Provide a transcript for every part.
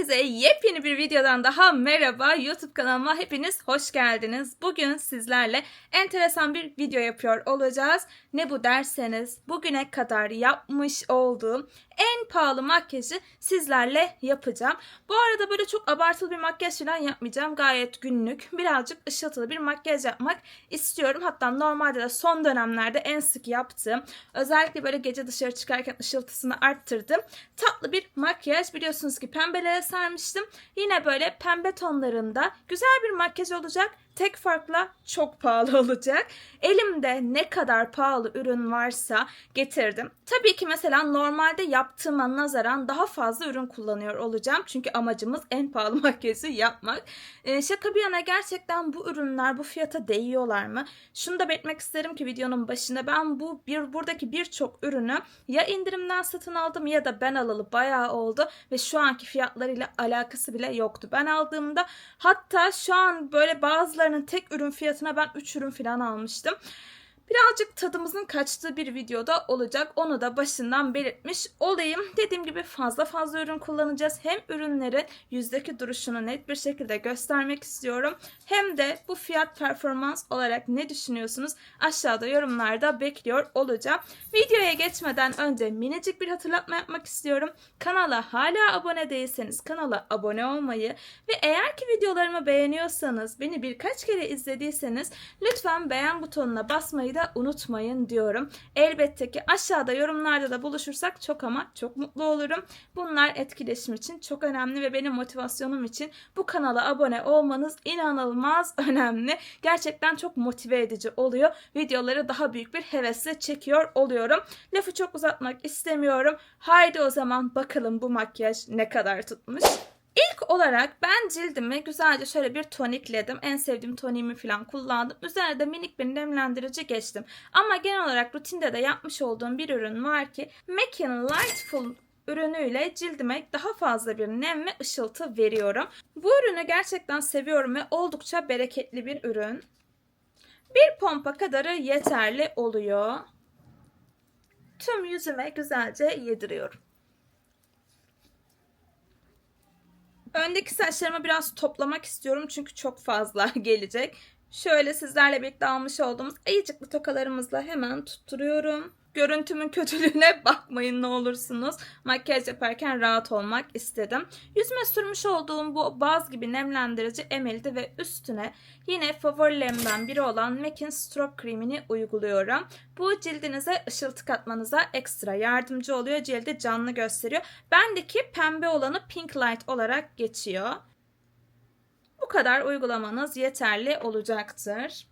Herkese yepyeni bir videodan daha merhaba. YouTube kanalıma hepiniz hoş geldiniz. Bugün sizlerle enteresan bir video yapıyor olacağız. Ne bu derseniz bugüne kadar yapmış olduğum en pahalı makyajı sizlerle yapacağım. Bu arada böyle çok abartılı bir makyaj falan yapmayacağım. Gayet günlük, birazcık ışıltılı bir makyaj yapmak istiyorum. Hatta normalde de son dönemlerde en sık yaptığım, özellikle böyle gece dışarı çıkarken ışıltısını arttırdım. Tatlı bir makyaj biliyorsunuz ki pembelere sarmıştım. Yine böyle pembe tonlarında güzel bir makyaj olacak. Tek farkla çok pahalı olacak. Elimde ne kadar pahalı ürün varsa getirdim. Tabii ki mesela normalde yaptığıma nazaran daha fazla ürün kullanıyor olacağım. Çünkü amacımız en pahalı makyajı yapmak. Ee, şaka bir yana gerçekten bu ürünler bu fiyata değiyorlar mı? Şunu da belirtmek isterim ki videonun başında ben bu bir buradaki birçok ürünü ya indirimden satın aldım ya da ben alalı bayağı oldu ve şu anki fiyatlarıyla alakası bile yoktu. Ben aldığımda hatta şu an böyle bazılarının tek ürün fiyatına ben 3 ürün falan almıştım. Birazcık tadımızın kaçtığı bir videoda olacak. Onu da başından belirtmiş olayım. Dediğim gibi fazla fazla ürün kullanacağız. Hem ürünlerin yüzdeki duruşunu net bir şekilde göstermek istiyorum. Hem de bu fiyat performans olarak ne düşünüyorsunuz? Aşağıda yorumlarda bekliyor olacağım. Videoya geçmeden önce minicik bir hatırlatma yapmak istiyorum. Kanala hala abone değilseniz kanala abone olmayı ve eğer ki videolarımı beğeniyorsanız, beni birkaç kere izlediyseniz lütfen beğen butonuna basmayı da unutmayın diyorum. Elbette ki aşağıda yorumlarda da buluşursak çok ama çok mutlu olurum. Bunlar etkileşim için çok önemli ve benim motivasyonum için bu kanala abone olmanız inanılmaz önemli. Gerçekten çok motive edici oluyor. Videoları daha büyük bir hevesle çekiyor oluyorum. Lafı çok uzatmak istemiyorum. Haydi o zaman bakalım bu makyaj ne kadar tutmuş. İlk olarak ben cildimi güzelce şöyle bir tonikledim. En sevdiğim toniğimi falan kullandım. Üzerine de minik bir nemlendirici geçtim. Ama genel olarak rutinde de yapmış olduğum bir ürün var ki MAC'in Lightful ürünüyle cildime daha fazla bir nem ve ışıltı veriyorum. Bu ürünü gerçekten seviyorum ve oldukça bereketli bir ürün. Bir pompa kadarı yeterli oluyor. Tüm yüzüme güzelce yediriyorum. Öndeki saçlarımı biraz toplamak istiyorum çünkü çok fazla gelecek. Şöyle sizlerle birlikte almış olduğumuz ayıcıklı tokalarımızla hemen tutturuyorum. Görüntümün kötülüğüne bakmayın ne olursunuz. Makyaj yaparken rahat olmak istedim. Yüzüme sürmüş olduğum bu baz gibi nemlendirici emeldi ve üstüne yine favorilerimden biri olan MAC'in Strobe kremini uyguluyorum. Bu cildinize ışıltı katmanıza ekstra yardımcı oluyor. Cildi canlı gösteriyor. Bendeki pembe olanı Pink Light olarak geçiyor. Bu kadar uygulamanız yeterli olacaktır.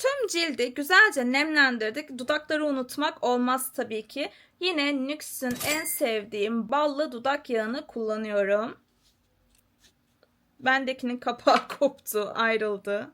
Tüm cildi güzelce nemlendirdik. Dudakları unutmak olmaz tabii ki. Yine NYX'in en sevdiğim ballı dudak yağını kullanıyorum. Bendekinin kapağı koptu, ayrıldı.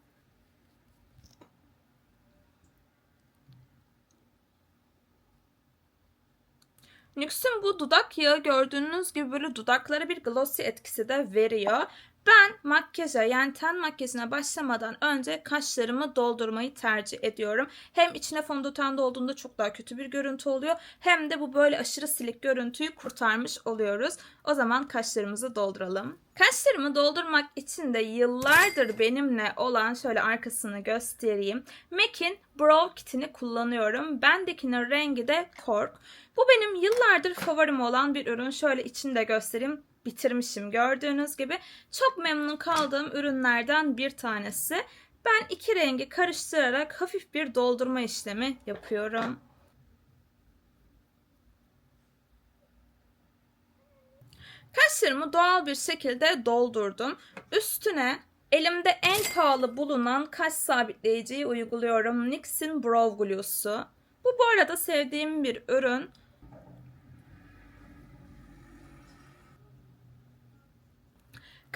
NYX'in bu dudak yağı gördüğünüz gibi böyle dudaklara bir glossy etkisi de veriyor. Ben makyaja yani ten makyajına başlamadan önce kaşlarımı doldurmayı tercih ediyorum. Hem içine fondöten dolduğunda çok daha kötü bir görüntü oluyor. Hem de bu böyle aşırı silik görüntüyü kurtarmış oluyoruz. O zaman kaşlarımızı dolduralım. Kaşlarımı doldurmak için de yıllardır benimle olan şöyle arkasını göstereyim. MAC'in Brow Kit'ini kullanıyorum. Bendekinin rengi de Cork. Bu benim yıllardır favorim olan bir ürün. Şöyle içini de göstereyim bitirmişim gördüğünüz gibi. Çok memnun kaldığım ürünlerden bir tanesi. Ben iki rengi karıştırarak hafif bir doldurma işlemi yapıyorum. Kaşlarımı doğal bir şekilde doldurdum. Üstüne elimde en pahalı bulunan kaş sabitleyiciyi uyguluyorum. NYX'in Brow Glue'su. Bu bu arada sevdiğim bir ürün.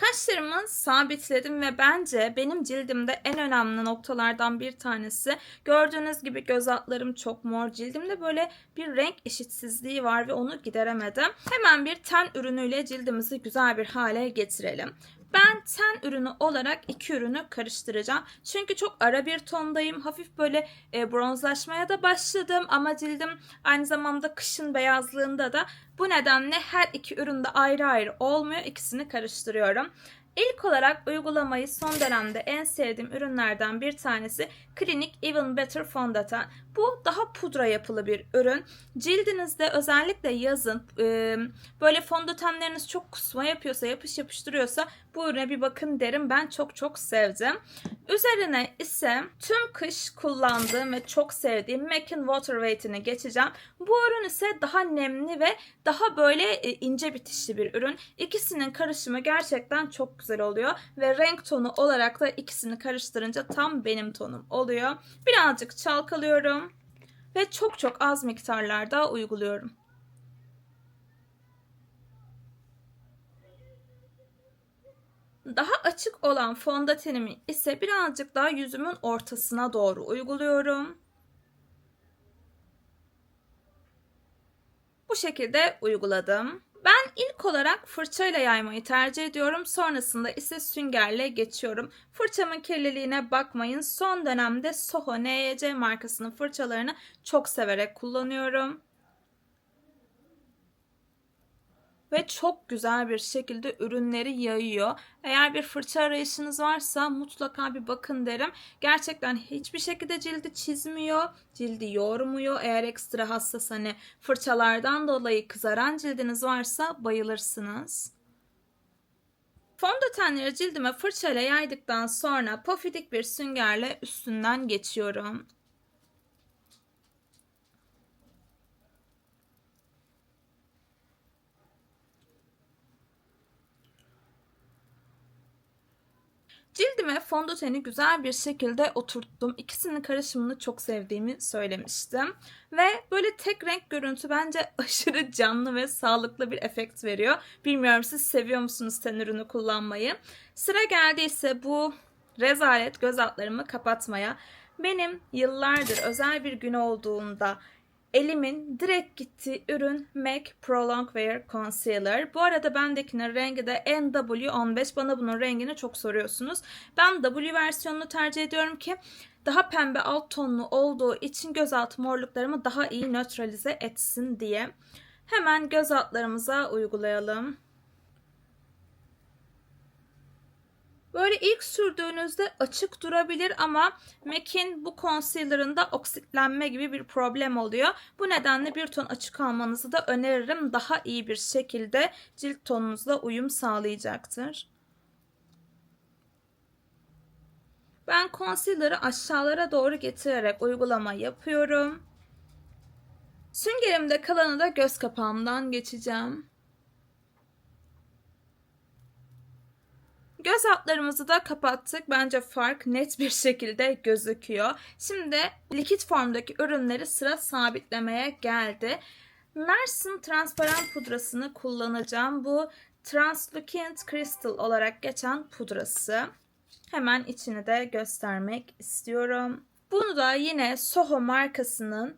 Kaşlarımı sabitledim ve bence benim cildimde en önemli noktalardan bir tanesi. Gördüğünüz gibi göz altlarım çok mor. Cildimde böyle bir renk eşitsizliği var ve onu gideremedim. Hemen bir ten ürünüyle cildimizi güzel bir hale getirelim. Ben ten ürünü olarak iki ürünü karıştıracağım. Çünkü çok ara bir tondayım. Hafif böyle e, bronzlaşmaya da başladım ama cildim aynı zamanda kışın beyazlığında da bu nedenle her iki üründe ayrı ayrı olmuyor. İkisini karıştırıyorum. İlk olarak uygulamayı son dönemde en sevdiğim ürünlerden bir tanesi Clinique Even Better Fondöten. Bu daha pudra yapılı bir ürün. Cildinizde özellikle yazın e, böyle fondötenleriniz çok kusma yapıyorsa, yapış yapıştırıyorsa bu ürüne bir bakın derim. Ben çok çok sevdim. Üzerine ise tüm kış kullandığım ve çok sevdiğim MAC'in Water Weight'ini geçeceğim. Bu ürün ise daha nemli ve daha böyle e, ince bitişli bir ürün. İkisinin karışımı gerçekten çok güzel oluyor ve renk tonu olarak da ikisini karıştırınca tam benim tonum oluyor. Birazcık çalkalıyorum ve çok çok az miktarlarda uyguluyorum. Daha açık olan fondötenimi ise birazcık daha yüzümün ortasına doğru uyguluyorum. Bu şekilde uyguladım. Ben ilk olarak fırçayla yaymayı tercih ediyorum. Sonrasında ise süngerle geçiyorum. Fırçamın kirliliğine bakmayın. Son dönemde Soho NYC markasının fırçalarını çok severek kullanıyorum. Ve çok güzel bir şekilde ürünleri yayıyor. Eğer bir fırça arayışınız varsa mutlaka bir bakın derim. Gerçekten hiçbir şekilde cildi çizmiyor, cildi yormuyor. Eğer ekstra hassas hani fırçalardan dolayı kızaran cildiniz varsa bayılırsınız. Fondötenleri cildime fırçayla yaydıktan sonra pofidik bir süngerle üstünden geçiyorum. Cildime fondöteni güzel bir şekilde oturttum. İkisinin karışımını çok sevdiğimi söylemiştim. Ve böyle tek renk görüntü bence aşırı canlı ve sağlıklı bir efekt veriyor. Bilmiyorum siz seviyor musunuz ten ürünü kullanmayı. Sıra geldiyse bu rezalet göz altlarımı kapatmaya. Benim yıllardır özel bir gün olduğunda Elimin direkt gittiği ürün MAC Prolong Wear Concealer. Bu arada bendekinin rengi de NW15. Bana bunun rengini çok soruyorsunuz. Ben W versiyonunu tercih ediyorum ki daha pembe alt tonlu olduğu için gözaltı morluklarımı daha iyi nötralize etsin diye. Hemen göz altlarımıza uygulayalım. Böyle ilk sürdüğünüzde açık durabilir ama MAC'in bu concealer'ında oksitlenme gibi bir problem oluyor. Bu nedenle bir ton açık almanızı da öneririm. Daha iyi bir şekilde cilt tonunuzla uyum sağlayacaktır. Ben concealer'ı aşağılara doğru getirerek uygulama yapıyorum. Süngerimde kalanı da göz kapağımdan geçeceğim. Göz altlarımızı da kapattık. Bence fark net bir şekilde gözüküyor. Şimdi likit formdaki ürünleri sıra sabitlemeye geldi. Mersin transparan pudrasını kullanacağım. Bu Translucent Crystal olarak geçen pudrası. Hemen içini de göstermek istiyorum. Bunu da yine Soho markasının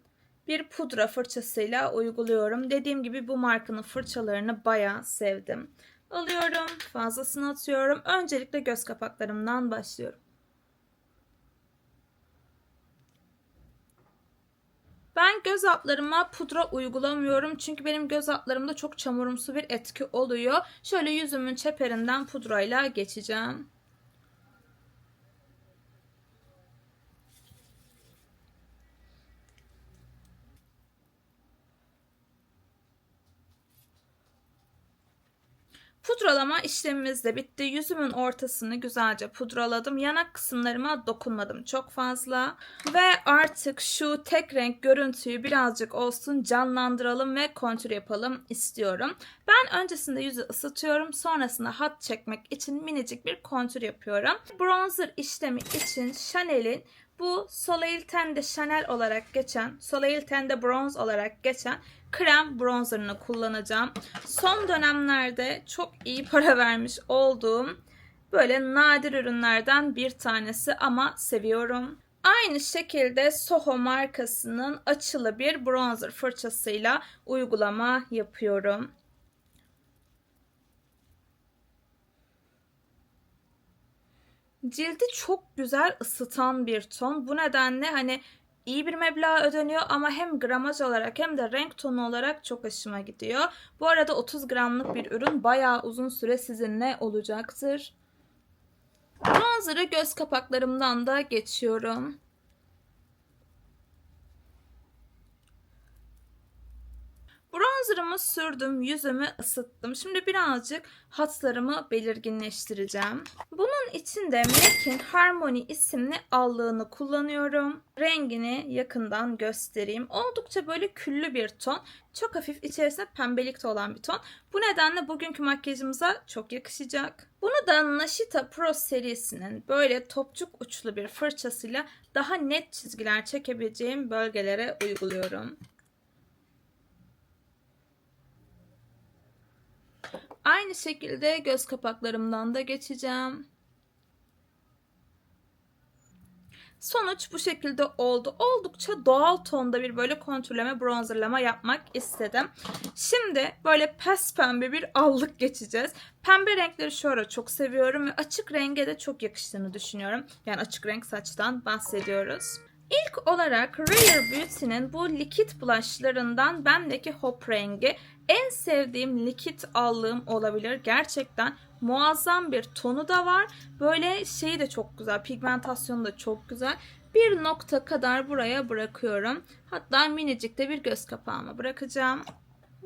bir pudra fırçasıyla uyguluyorum. Dediğim gibi bu markanın fırçalarını bayağı sevdim. Alıyorum. Fazlasını atıyorum. Öncelikle göz kapaklarımdan başlıyorum. Ben göz altlarıma pudra uygulamıyorum. Çünkü benim göz altlarımda çok çamurumsu bir etki oluyor. Şöyle yüzümün çeperinden pudrayla geçeceğim. Pudralama işlemimiz de bitti. Yüzümün ortasını güzelce pudraladım. Yanak kısımlarıma dokunmadım çok fazla. Ve artık şu tek renk görüntüyü birazcık olsun canlandıralım ve kontür yapalım istiyorum. Ben öncesinde yüzü ısıtıyorum. Sonrasında hat çekmek için minicik bir kontür yapıyorum. Bronzer işlemi için Chanel'in bu Soleil Ten'de Chanel olarak geçen, Soleil Ten'de Bronze olarak geçen krem bronzerını kullanacağım. Son dönemlerde çok iyi para vermiş olduğum böyle nadir ürünlerden bir tanesi ama seviyorum. Aynı şekilde Soho markasının açılı bir bronzer fırçasıyla uygulama yapıyorum. Cildi çok güzel ısıtan bir ton. Bu nedenle hani iyi bir meblağ ödeniyor ama hem gramaj olarak hem de renk tonu olarak çok hoşuma gidiyor. Bu arada 30 gramlık bir ürün bayağı uzun süre sizinle olacaktır. Bronzer'ı göz kapaklarımdan da geçiyorum. Bronzerımı sürdüm, yüzümü ısıttım. Şimdi birazcık hatlarımı belirginleştireceğim. Bunun için de MAC'in Harmony isimli allığını kullanıyorum. Rengini yakından göstereyim. Oldukça böyle küllü bir ton. Çok hafif içerisinde pembelik de olan bir ton. Bu nedenle bugünkü makyajımıza çok yakışacak. Bunu da Nashita Pro serisinin böyle topçuk uçlu bir fırçasıyla daha net çizgiler çekebileceğim bölgelere uyguluyorum. Aynı şekilde göz kapaklarımdan da geçeceğim. Sonuç bu şekilde oldu. Oldukça doğal tonda bir böyle kontürleme, bronzerlama yapmak istedim. Şimdi böyle pes pembe bir allık geçeceğiz. Pembe renkleri şu ara çok seviyorum ve açık renge de çok yakıştığını düşünüyorum. Yani açık renk saçtan bahsediyoruz. İlk olarak Rare Beauty'nin bu likit blushlarından bendeki hop rengi en sevdiğim likit allığım olabilir. Gerçekten muazzam bir tonu da var. Böyle şeyi de çok güzel. Pigmentasyonu da çok güzel. Bir nokta kadar buraya bırakıyorum. Hatta minicik de bir göz kapağıma bırakacağım.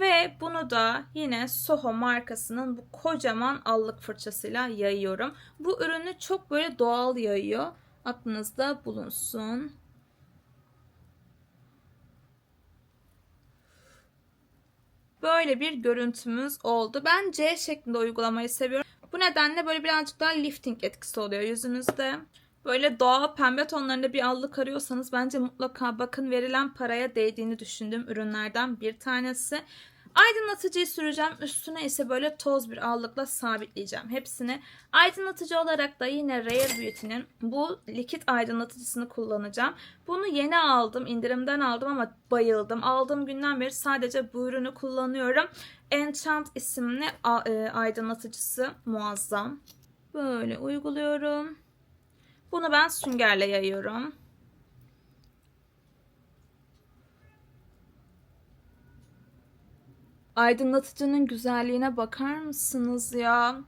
Ve bunu da yine Soho markasının bu kocaman allık fırçasıyla yayıyorum. Bu ürünü çok böyle doğal yayıyor. Aklınızda bulunsun. Böyle bir görüntümüz oldu. Ben C şeklinde uygulamayı seviyorum. Bu nedenle böyle birazcık daha lifting etkisi oluyor yüzünüzde. Böyle doğal pembe tonlarında bir allık arıyorsanız bence mutlaka bakın verilen paraya değdiğini düşündüğüm ürünlerden bir tanesi. Aydınlatıcıyı süreceğim. Üstüne ise böyle toz bir allıkla sabitleyeceğim hepsini. Aydınlatıcı olarak da yine Rare Beauty'nin bu likit aydınlatıcısını kullanacağım. Bunu yeni aldım. indirimden aldım ama bayıldım. Aldığım günden beri sadece bu ürünü kullanıyorum. Enchant isimli e, aydınlatıcısı muazzam. Böyle uyguluyorum. Bunu ben süngerle yayıyorum. Aydınlatıcının güzelliğine bakar mısınız ya?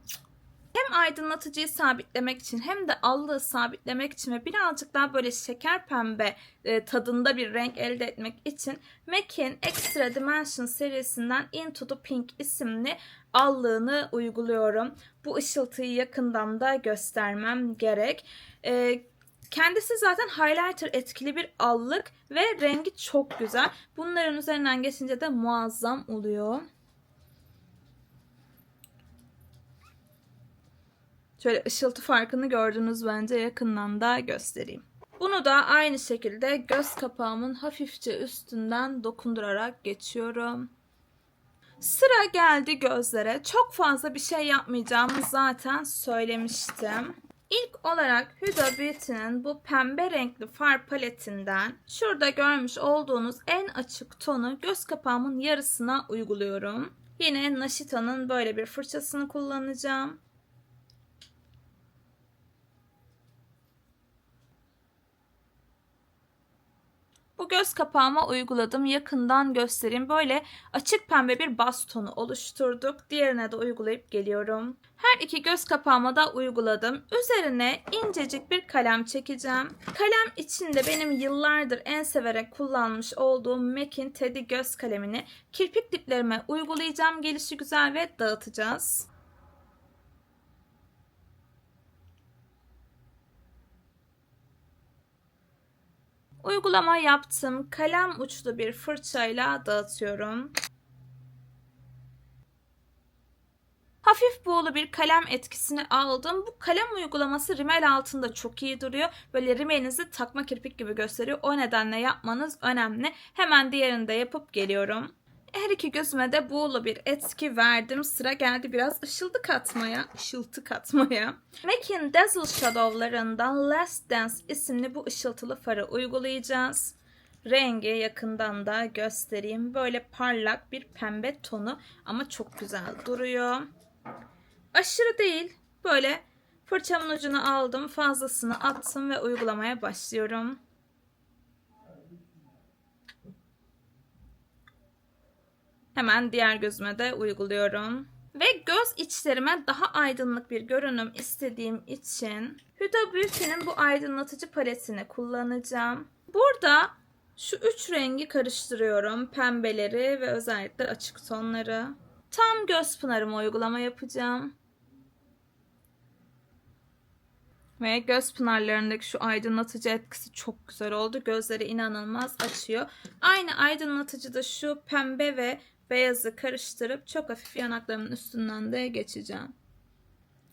Hem aydınlatıcıyı sabitlemek için hem de allığı sabitlemek için ve birazcık daha böyle şeker pembe e, tadında bir renk elde etmek için MAC'in Extra Dimension serisinden Into the Pink isimli allığını uyguluyorum. Bu ışıltıyı yakından da göstermem gerek. E, Kendisi zaten highlighter etkili bir allık ve rengi çok güzel. Bunların üzerinden geçince de muazzam oluyor. Şöyle ışıltı farkını gördünüz bence yakından da göstereyim. Bunu da aynı şekilde göz kapağımın hafifçe üstünden dokundurarak geçiyorum. Sıra geldi gözlere. Çok fazla bir şey yapmayacağımı zaten söylemiştim. İlk olarak Huda Beauty'nin bu pembe renkli far paletinden şurada görmüş olduğunuz en açık tonu göz kapağımın yarısına uyguluyorum. Yine Nashita'nın böyle bir fırçasını kullanacağım. Bu göz kapağıma uyguladım. Yakından göstereyim. Böyle açık pembe bir bas tonu oluşturduk. Diğerine de uygulayıp geliyorum. Her iki göz kapağıma da uyguladım. Üzerine incecik bir kalem çekeceğim. Kalem içinde benim yıllardır en severek kullanmış olduğum MAC'in Teddy göz kalemini kirpik diplerime uygulayacağım. Gelişi güzel ve dağıtacağız. Uygulama yaptım. Kalem uçlu bir fırçayla dağıtıyorum. Hafif buğulu bir kalem etkisini aldım. Bu kalem uygulaması rimel altında çok iyi duruyor. Böyle rimelinizi takma kirpik gibi gösteriyor. O nedenle yapmanız önemli. Hemen diğerini de yapıp geliyorum. Her iki gözüme de buğulu bir etki verdim. Sıra geldi biraz ışıltı katmaya. Işıltı katmaya. MAC'in Dazzle Shadow'larından Last Dance isimli bu ışıltılı farı uygulayacağız. Rengi yakından da göstereyim. Böyle parlak bir pembe tonu ama çok güzel duruyor. Aşırı değil. Böyle Fırçamın ucunu aldım, fazlasını attım ve uygulamaya başlıyorum. Hemen diğer gözüme de uyguluyorum. Ve göz içlerime daha aydınlık bir görünüm istediğim için Huda Beauty'nin bu aydınlatıcı paletini kullanacağım. Burada şu üç rengi karıştırıyorum. Pembeleri ve özellikle açık tonları. Tam göz pınarıma uygulama yapacağım. Ve göz pınarlarındaki şu aydınlatıcı etkisi çok güzel oldu. Gözleri inanılmaz açıyor. Aynı aydınlatıcı da şu pembe ve beyazı karıştırıp çok hafif yanaklarımın üstünden de geçeceğim.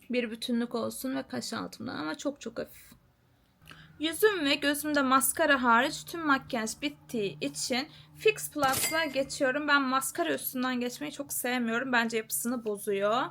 Bir bütünlük olsun ve kaş altımdan ama çok çok hafif. Yüzüm ve gözümde maskara hariç tüm makyaj bittiği için Fix Plus'la geçiyorum. Ben maskara üstünden geçmeyi çok sevmiyorum. Bence yapısını bozuyor.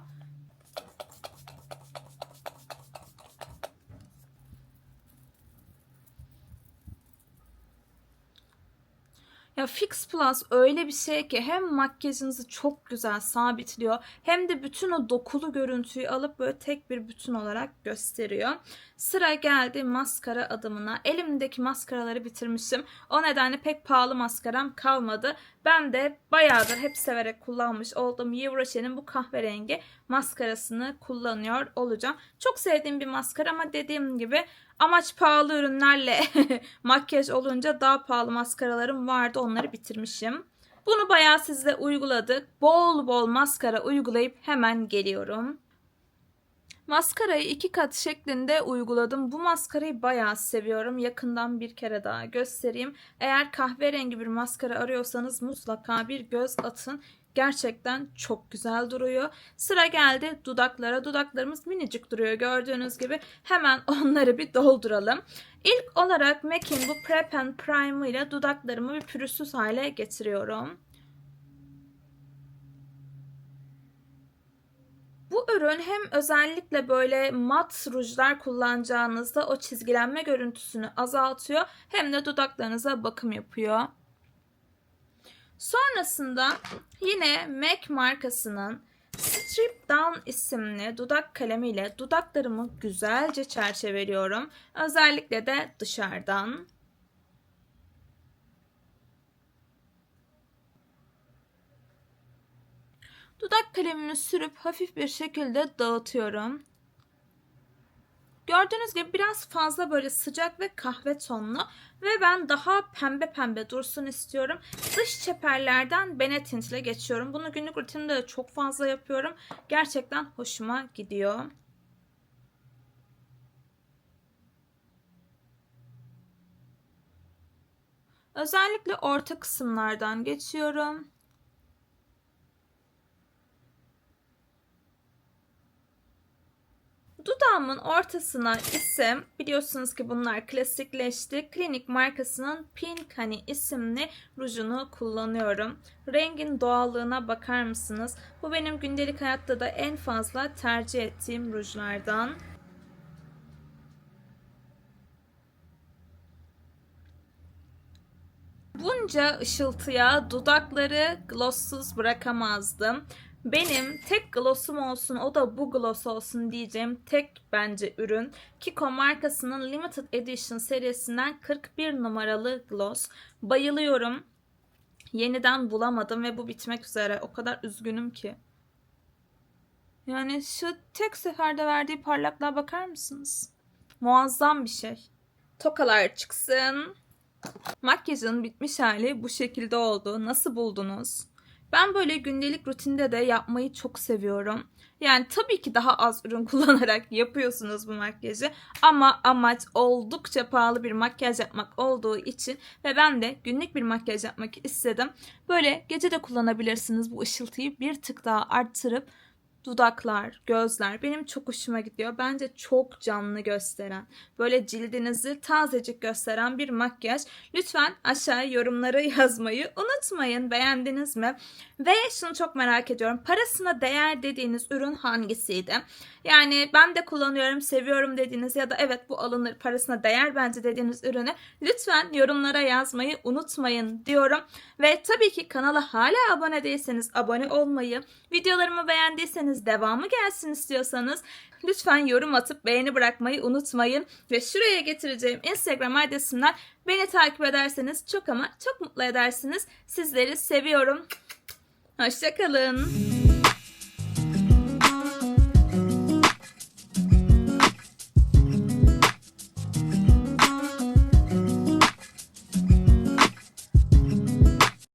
Ya Fix Plus öyle bir şey ki hem makyajınızı çok güzel sabitliyor hem de bütün o dokulu görüntüyü alıp böyle tek bir bütün olarak gösteriyor. Sıra geldi maskara adımına. Elimdeki maskaraları bitirmişim. O nedenle pek pahalı maskaram kalmadı. Ben de bayağıdır hep severek kullanmış olduğum Yves bu kahverengi maskarasını kullanıyor olacağım. Çok sevdiğim bir maskara ama dediğim gibi Amaç pahalı ürünlerle makyaj olunca daha pahalı maskaralarım vardı. Onları bitirmişim. Bunu bayağı sizle uyguladık. Bol bol maskara uygulayıp hemen geliyorum. Maskarayı iki kat şeklinde uyguladım. Bu maskarayı bayağı seviyorum. Yakından bir kere daha göstereyim. Eğer kahverengi bir maskara arıyorsanız mutlaka bir göz atın. Gerçekten çok güzel duruyor. Sıra geldi dudaklara. Dudaklarımız minicik duruyor gördüğünüz gibi. Hemen onları bir dolduralım. İlk olarak MAC'in bu Prep and Prime ile dudaklarımı bir pürüzsüz hale getiriyorum. Bu ürün hem özellikle böyle mat rujlar kullanacağınızda o çizgilenme görüntüsünü azaltıyor hem de dudaklarınıza bakım yapıyor. Sonrasında yine MAC markasının Strip Down isimli dudak kalemiyle dudaklarımı güzelce çerçeveliyorum. Özellikle de dışarıdan. Dudak kalemini sürüp hafif bir şekilde dağıtıyorum. Gördüğünüz gibi biraz fazla böyle sıcak ve kahve tonlu ve ben daha pembe pembe dursun istiyorum. Dış çeperlerden Benetint ile geçiyorum. Bunu günlük rutinimde de çok fazla yapıyorum. Gerçekten hoşuma gidiyor. Özellikle orta kısımlardan geçiyorum. Dudağımın ortasına ise biliyorsunuz ki bunlar klasikleşti. Klinik markasının Pink Honey isimli rujunu kullanıyorum. Rengin doğallığına bakar mısınız? Bu benim gündelik hayatta da en fazla tercih ettiğim rujlardan. Bunca ışıltıya dudakları glosssuz bırakamazdım. Benim tek glossum olsun o da bu gloss olsun diyeceğim tek bence ürün. Kiko markasının Limited Edition serisinden 41 numaralı gloss. Bayılıyorum. Yeniden bulamadım ve bu bitmek üzere. O kadar üzgünüm ki. Yani şu tek seferde verdiği parlaklığa bakar mısınız? Muazzam bir şey. Tokalar çıksın. Makyajın bitmiş hali bu şekilde oldu. Nasıl buldunuz? Ben böyle gündelik rutinde de yapmayı çok seviyorum. Yani tabii ki daha az ürün kullanarak yapıyorsunuz bu makyajı ama amaç oldukça pahalı bir makyaj yapmak olduğu için ve ben de günlük bir makyaj yapmak istedim. Böyle gece de kullanabilirsiniz bu ışıltıyı bir tık daha arttırıp dudaklar, gözler benim çok hoşuma gidiyor. Bence çok canlı gösteren, böyle cildinizi tazecik gösteren bir makyaj. Lütfen aşağı yorumları yazmayı unutmayın. Beğendiniz mi? Ve şunu çok merak ediyorum. Parasına değer dediğiniz ürün hangisiydi? Yani ben de kullanıyorum, seviyorum dediğiniz ya da evet bu alınır parasına değer bence dediğiniz ürünü lütfen yorumlara yazmayı unutmayın diyorum. Ve tabii ki kanala hala abone değilseniz abone olmayı, videolarımı beğendiyseniz istiyorsanız, devamı gelsin istiyorsanız lütfen yorum atıp beğeni bırakmayı unutmayın. Ve şuraya getireceğim Instagram adresimden beni takip ederseniz çok ama çok mutlu edersiniz. Sizleri seviyorum. Hoşçakalın.